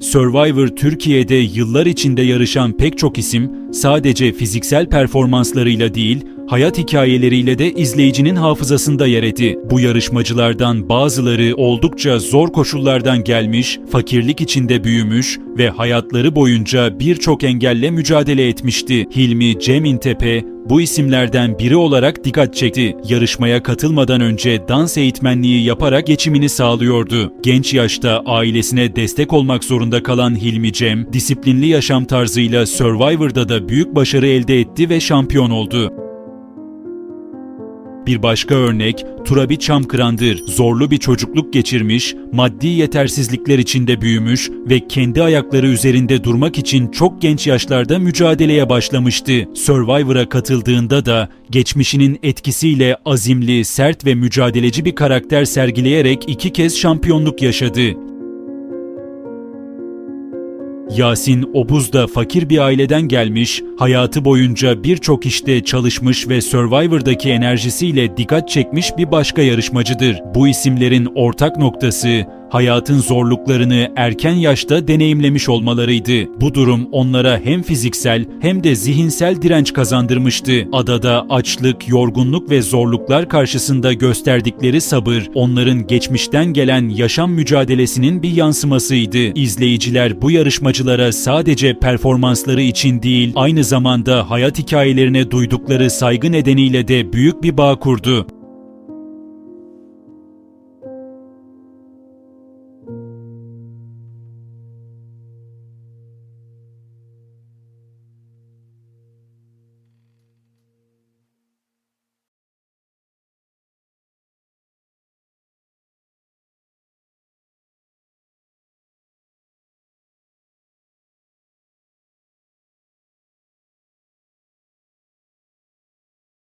Survivor Türkiye'de yıllar içinde yarışan pek çok isim sadece fiziksel performanslarıyla değil, hayat hikayeleriyle de izleyicinin hafızasında yer etti. Bu yarışmacılardan bazıları oldukça zor koşullardan gelmiş, fakirlik içinde büyümüş ve hayatları boyunca birçok engelle mücadele etmişti. Hilmi Cem İntepe bu isimlerden biri olarak dikkat çekti. Yarışmaya katılmadan önce dans eğitmenliği yaparak geçimini sağlıyordu. Genç yaşta ailesine destek olmak zorunda kalan Hilmi Cem, disiplinli yaşam tarzıyla Survivor'da da büyük başarı elde etti ve şampiyon oldu. Bir başka örnek Turabi Çamkıran'dır. Zorlu bir çocukluk geçirmiş, maddi yetersizlikler içinde büyümüş ve kendi ayakları üzerinde durmak için çok genç yaşlarda mücadeleye başlamıştı. Survivor'a katıldığında da geçmişinin etkisiyle azimli, sert ve mücadeleci bir karakter sergileyerek iki kez şampiyonluk yaşadı. Yasin Obuz da fakir bir aileden gelmiş, hayatı boyunca birçok işte çalışmış ve Survivor'daki enerjisiyle dikkat çekmiş bir başka yarışmacıdır. Bu isimlerin ortak noktası hayatın zorluklarını erken yaşta deneyimlemiş olmalarıydı. Bu durum onlara hem fiziksel hem de zihinsel direnç kazandırmıştı. Adada açlık, yorgunluk ve zorluklar karşısında gösterdikleri sabır onların geçmişten gelen yaşam mücadelesinin bir yansımasıydı. İzleyiciler bu yarışmacılara sadece performansları için değil, aynı zamanda hayat hikayelerine duydukları saygı nedeniyle de büyük bir bağ kurdu.